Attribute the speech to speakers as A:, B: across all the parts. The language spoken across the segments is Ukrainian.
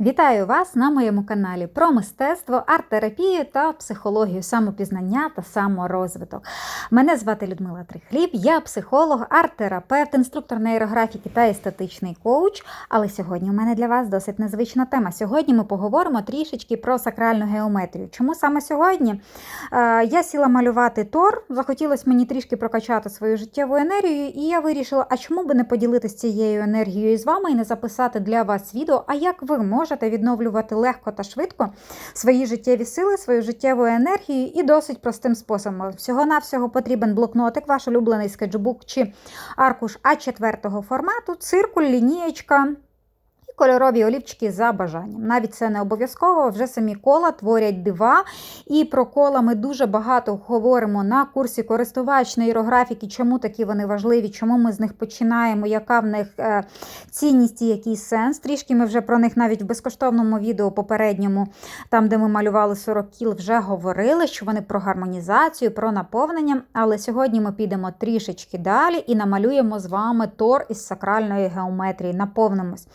A: Вітаю вас на моєму каналі про мистецтво, арт-терапію та психологію самопізнання та саморозвиток. Мене звати Людмила Трихліб, я психолог, арт-терапевт, інструктор нейрографіки та естетичний коуч. Але сьогодні у мене для вас досить незвична тема. Сьогодні ми поговоримо трішечки про сакральну геометрію. Чому саме сьогодні? Е, Я сіла малювати тор, захотілося мені трішки прокачати свою життєву енергію, і я вирішила, а чому би не поділитися цією енергією з вами і не записати для вас відео, а як ви можете відновлювати легко та швидко свої життєві сили, свою життєву енергію і досить простим способом. Всього-навсього потрібен блокнотик, ваш улюблений скетчбук чи аркуш А4 формату, циркуль, лінієчка. Кольорові олівчики за бажанням. Навіть це не обов'язково, вже самі кола творять дива. І про кола ми дуже багато говоримо на курсі користувач нейрографіки, чому такі вони важливі, чому ми з них починаємо, яка в них е, цінність і який сенс. Трішки ми вже про них навіть в безкоштовному відео попередньому, там, де ми малювали 40 кіл, вже говорили, що вони про гармонізацію, про наповнення. Але сьогодні ми підемо трішечки далі і намалюємо з вами тор із сакральної геометрії. Наповнимось.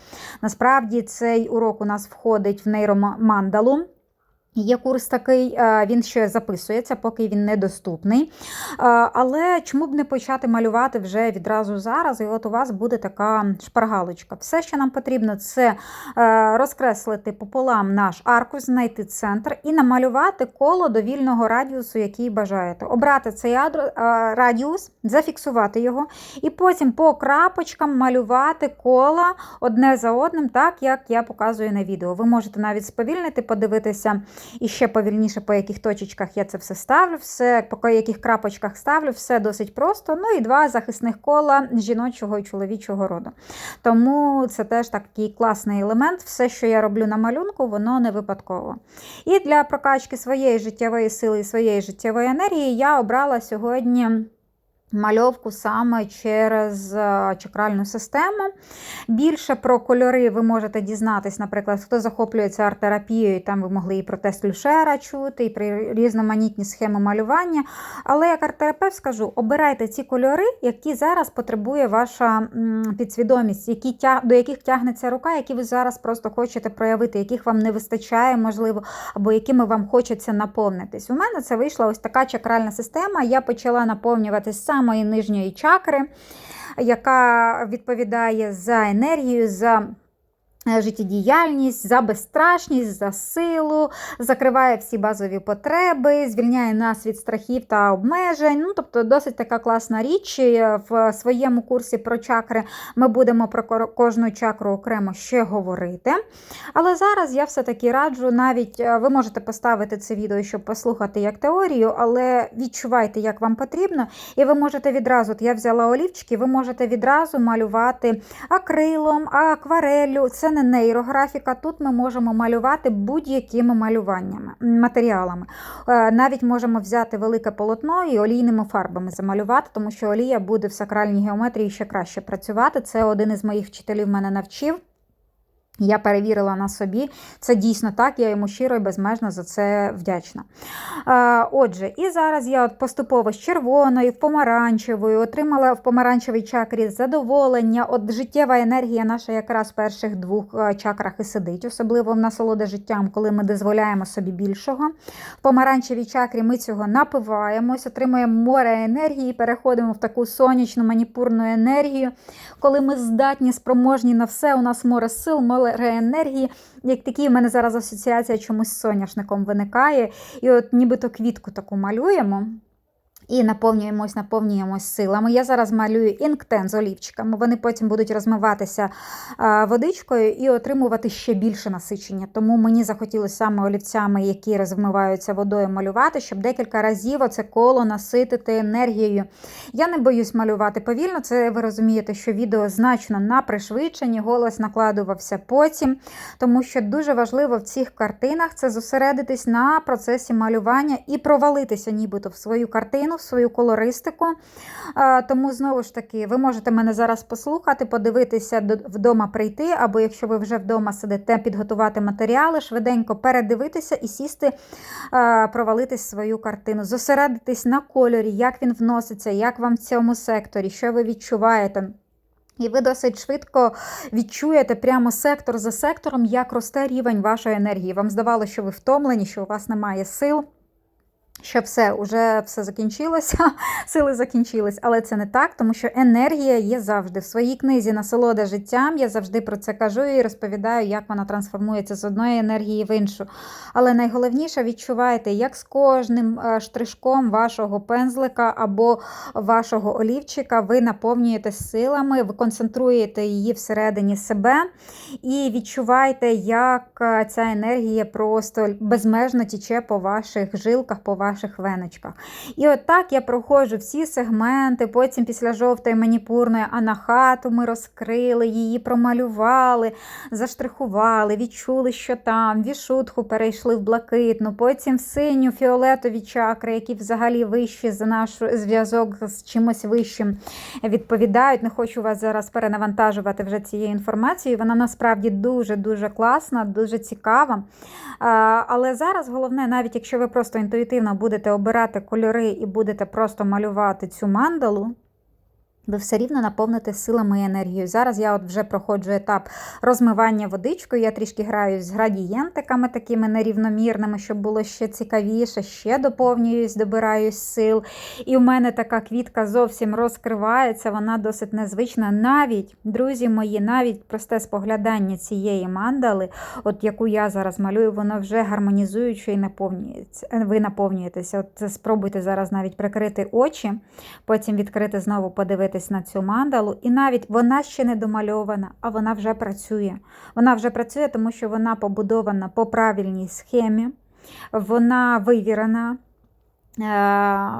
A: Насправді цей урок у нас входить в нейромандалу. Є курс такий, е, він ще записується, поки він недоступний. Е, Але чому б не почати малювати вже відразу зараз? І от у вас буде така шпаргалочка. Все, що нам потрібно, це е, розкреслити пополам наш аркуш, знайти центр і намалювати коло довільного радіусу, який бажаєте. Обрати цей радіус, зафіксувати його, і потім по крапочкам малювати кола одне за одним, так як я показую на відео. Ви можете навіть сповільнити, подивитися. І ще повільніше, по яких точечках я це все ставлю, все, по яких крапочках ставлю, все досить просто. Ну і два захисних кола жіночого і чоловічого роду. Тому це теж такий класний елемент. Все, що я роблю на малюнку, воно не випадково. І для прокачки своєї життєвої сили і своєї життєвої енергії я обрала сьогодні. Мальовку саме через е, чакральну систему. Більше про кольори ви можете дізнатись, наприклад, хто захоплюється арт-терапією, там ви могли і про тест Люшера чути, і про різноманітні схеми малювання. Але як арт-терапевт скажу, обирайте ці кольори, які зараз потребує ваша підсвідомість, які до яких тягнеться рука, які ви зараз просто хочете проявити, яких вам не вистачає, можливо, або якими вам хочеться наповнитись. У мене це вийшла ось така чакральна система. Я почала наповнюватись з самої нижньої чакри, яка відповідає за енергію, за життєдіяльність, за безстрашність, за силу, закриває всі базові потреби, звільняє нас від страхів та обмежень. Ну, тобто, досить така класна річ. В своєму курсі про чакри ми будемо про кожну чакру окремо ще говорити. Але зараз я все-таки раджу, навіть е, ви можете поставити це відео, щоб послухати як теорію, але відчувайте, як вам потрібно. І ви можете відразу, от я взяла олівчики, ви можете відразу малювати акрилом, аквареллю. Це не нейрографіка. Тут ми можемо малювати будь-якими малюваннями, матеріалами. Е, Навіть можемо взяти велике полотно і олійними фарбами замалювати, тому що олія буде в сакральній геометрії ще краще працювати. Це один із моїх вчителів мене навчив. Я перевірила на собі, це дійсно так, я йому щиро і безмежно за це вдячна. Отже, і зараз я от поступово з червоною, в помаранчевою, отримала в помаранчевій чакрі задоволення. От життєва енергія наша якраз в перших двох е, чакрах і сидить, особливо в насолода життям, коли ми дозволяємо собі більшого. В помаранчевій чакрі ми цього напиваємось, отримуємо море енергії, переходимо в таку сонячну маніпурну енергію, коли ми здатні, спроможні на все, у нас море сил, море енергії. Як такі в мене зараз асоціація чомусь з соняшником виникає. І от нібито квітку таку малюємо. І наповнюємось, наповнюємось силами. Я зараз малюю інктен з олівчиками. Вони потім будуть розмиватися водичкою і отримувати ще більше насичення. Тому мені захотілося саме олівцями, які розмиваються водою, малювати, щоб декілька разів оце коло наситити енергією. Я не боюсь малювати повільно. Це ви розумієте, що відео значно на пришвидшенні, голос накладувався потім, тому що дуже важливо в цих картинах це зосередитись на процесі малювання і провалитися, нібито в свою картину, свою колористику. Тому знову ж таки, ви можете мене зараз послухати, подивитися вдома прийти, або якщо ви вже вдома сидите, підготувати матеріали, швиденько передивитися і сісти, провалитись свою картину, зосередитись на кольорі, як він вноситься, як вам в цьому секторі, що ви відчуваєте. І ви досить швидко відчуєте прямо сектор за сектором, як росте рівень вашої енергії. Вам здавалося, що ви втомлені, що у вас немає сил. Що все, вже все закінчилося, сили закінчились, але це не так, тому що енергія є завжди. В своїй книзі Насолода життям я завжди про це кажу і розповідаю, як вона трансформується з одної енергії в іншу. Але найголовніше відчуваєте, як з кожним е, штришком вашого пензлика або вашого олівчика ви наповнюєте силами, ви концентруєте її всередині себе і відчуваєте, як е, ця енергія просто безмежно тіче по ваших жилках, по ваших веночках. І от так я проходжу всі сегменти, потім після жовтої маніпурної анахату ми розкрили, її промалювали, заштрихували, відчули, що там, вішутху перейшли в блакитну, потім в синю фіолетові чакри, які взагалі вищі за наш зв'язок з чимось вищим відповідають. Не хочу вас зараз перенавантажувати вже цією інформацією. Вона насправді дуже-дуже класна, дуже цікава. Але зараз головне, навіть якщо ви просто інтуїтивно будете обирати кольори і будете просто малювати цю мандалу, ви все рівно наповните силами і енергією. Зараз я от вже проходжу етап розмивання водичкою. Я трішки граю з градієнтиками такими нерівномірними, щоб було ще цікавіше, ще доповнююсь, добираюсь сил. І в мене така квітка зовсім розкривається, вона досить незвична. Навіть, друзі мої, навіть просте споглядання цієї мандали, от яку я зараз малюю, воно вже гармонізуюче і наповнюється. Ви наповнюєтеся. От спробуйте зараз навіть прикрити очі, потім відкрити знову, подивитися на цю мандалу, і навіть вона ще не домальована, а вона вже працює. Вона вже працює, тому що вона побудована по правильній схемі, вона вивірена. Е,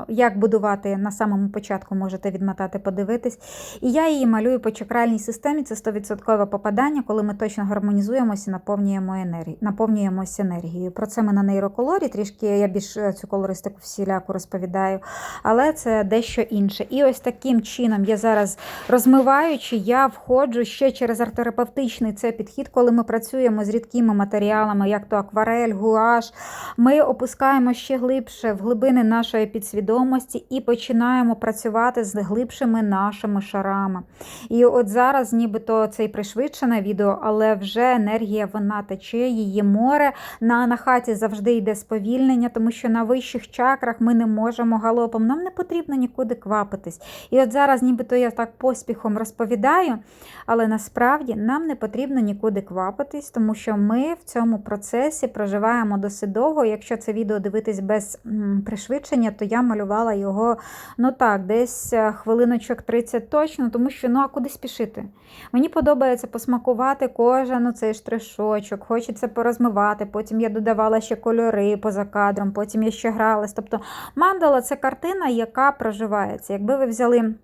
A: як будувати на самому початку можете відмотати, подивитись. І я її малюю по чакральній системі. Це 100% попадання, коли ми точно гармонізуємося і наповнюємо енергію, наповнюємося енергією. Про це ми на нейроколорі, трішки я більш е, цю колористику всіляку розповідаю, але це дещо інше. І ось таким чином я зараз розмиваючи, я входжу ще через арт-терапевтичний це підхід, коли ми працюємо з рідкими матеріалами, як то акварель, гуаш. Ми опускаємо ще глибше в глибини нашої підсвідомості і починаємо працювати з глибшими нашими шарами. І от зараз, нібито це і пришвидшене відео, але вже енергія вона тече, її море. На анахаті завжди йде сповільнення, тому що на вищих чакрах ми не можемо галопом. Нам не потрібно нікуди квапитись. І от зараз, нібито я так поспіхом розповідаю, але насправді нам не потрібно нікуди квапитись, тому що ми в цьому процесі проживаємо досить довго. Якщо це відео дивитись без пришвидшення, пришвидшення, то я малювала його, ну так, десь е, хвилиночок 30 точно, тому що ну а куди спішити? Мені подобається посмакувати кожен цей штришочок, хочеться порозмивати. Потім я додавала ще кольори поза кадром, потім я ще гралась. Тобто мандала це картина, яка проживається. Якби ви взяли.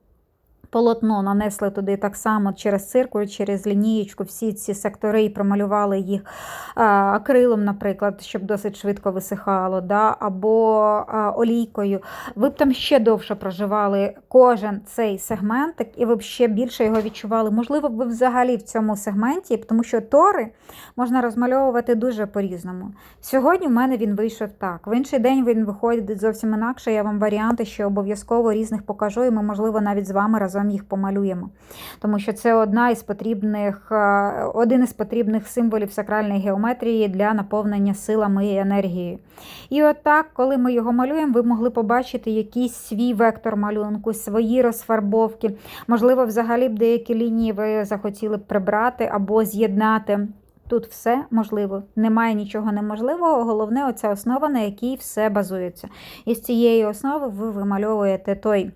A: Полотно нанесли туди так само через циркуль, через лінієчку, всі ці сектори і промалювали їх акрилом, наприклад, щоб досить швидко висихало, да, або олійкою. Ви б там ще довше проживали кожен цей сегментик, і ви б ще більше його відчували. Можливо, ви взагалі в цьому сегменті, тому що тори можна розмальовувати дуже по-різному. Сьогодні в мене він вийшов так. В інший день він виходить зовсім інакше. Я вам варіанти ще обов'язково різних покажу, і ми, можливо, навіть з вами разом разом їх помалюємо. Тому що це одна із потрібних, е, один із потрібних символів сакральної геометрії для наповнення силами і енергією. І от коли ми його малюємо, ви могли побачити якийсь свій вектор малюнку, свої розфарбовки. Можливо, взагалі б деякі лінії ви захотіли б прибрати або з'єднати. Тут все можливо, немає нічого неможливого, головне оця основа, на якій все базується. І з цієї основи ви вимальовуєте той.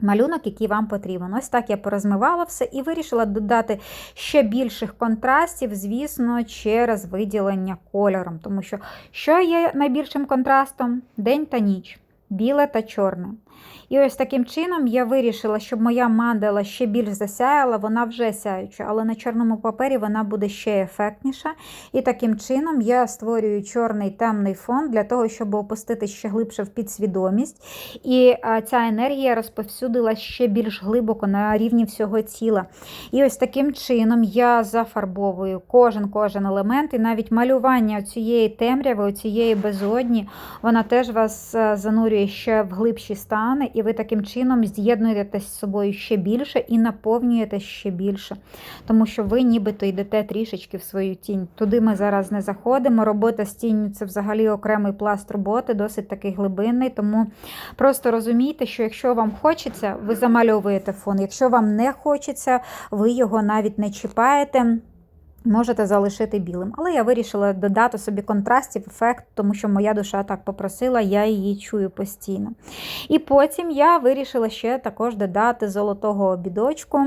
A: Малюнок, який вам потрібен. Ось так я порозмивала все і вирішила додати ще більших контрастів, звісно, через виділення кольором. Тому що, що є найбільшим контрастом? День та ніч, біле та чорне. І ось таким чином я вирішила, щоб моя мандала ще більш засяяла, вона вже сяюча, але на чорному папері вона буде ще ефектніша. І таким чином я створюю чорний темний фон для того, щоб опустити ще глибше в підсвідомість. І ця енергія розповсюдила ще більш глибоко на рівні всього тіла. І ось таким чином я зафарбовую кожен кожен елемент, і навіть малювання цієї темряви, цієї безодні, вона теж вас занурює занурює ще в глибші стани, і ви таким чином з'єднуєтесь з собою ще більше і наповнюєтесь ще більше. Тому що ви нібито йдете трішечки в свою тінь. Туди ми зараз не заходимо. Робота з тінню це взагалі окремий пласт роботи, досить такий глибинний. Тому просто розумійте, що якщо вам хочеться, ви замальовуєте фон. Якщо вам не хочеться, ви його навіть не чіпаєте. Можете залишити білим. Але я вирішила додати собі контрастів, ефект, тому що моя душа так попросила, я її чую постійно. І потім я вирішила ще також додати золотого обідочку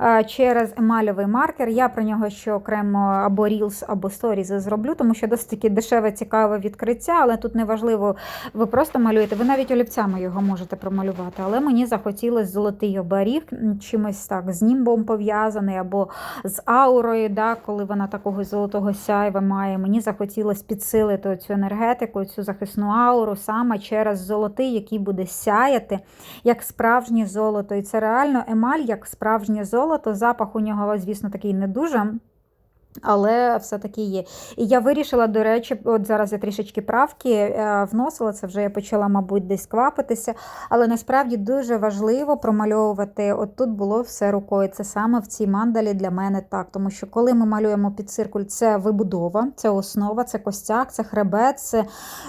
A: е, через емальовий маркер. Я про нього ще окремо або Reels, або Stories зроблю, тому що досить таки дешеве, цікаве відкриття, але тут неважливо, ви просто малюєте, ви навіть олівцями його можете промалювати. Але мені захотілося золотий оберіг, чимось так з німбом пов'язаний, або з аурою, да, коли вона такого золотого сяйва має. Мені захотілося підсилити цю енергетику, цю захисну ауру саме через золотий, який буде сяяти як справжнє золото. І це реально емаль як справжнє золото. Запах у нього, звісно, такий не дуже. Але все-таки є. І я вирішила, до речі, от зараз я трішечки правки е, вносила, це вже я почала, мабуть, десь квапитися. Але насправді дуже важливо промальовувати. От тут було все рукою. Це саме в цій мандалі для мене так. Тому що коли ми малюємо під циркуль, це вибудова, це основа, це костяк, це хребет, це,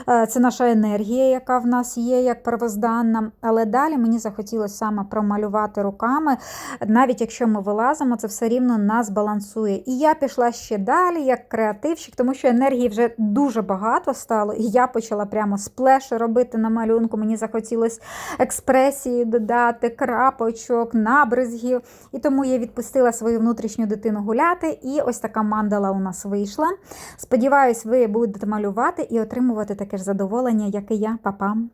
A: е, це наша енергія, яка в нас є, як первозданна. Але далі мені захотілося саме промалювати руками. Навіть якщо ми вилазимо, це все рівно нас балансує. І я пішла ще далі, як креативщик, тому що енергії вже дуже багато стало. І я почала прямо сплеши робити на малюнку. Мені захотілося експресії додати, крапочок, набризгів. І тому я відпустила свою внутрішню дитину гуляти. І ось така мандала у нас вийшла. Сподіваюсь, ви будете малювати і отримувати таке ж задоволення, як і я. Па-пам!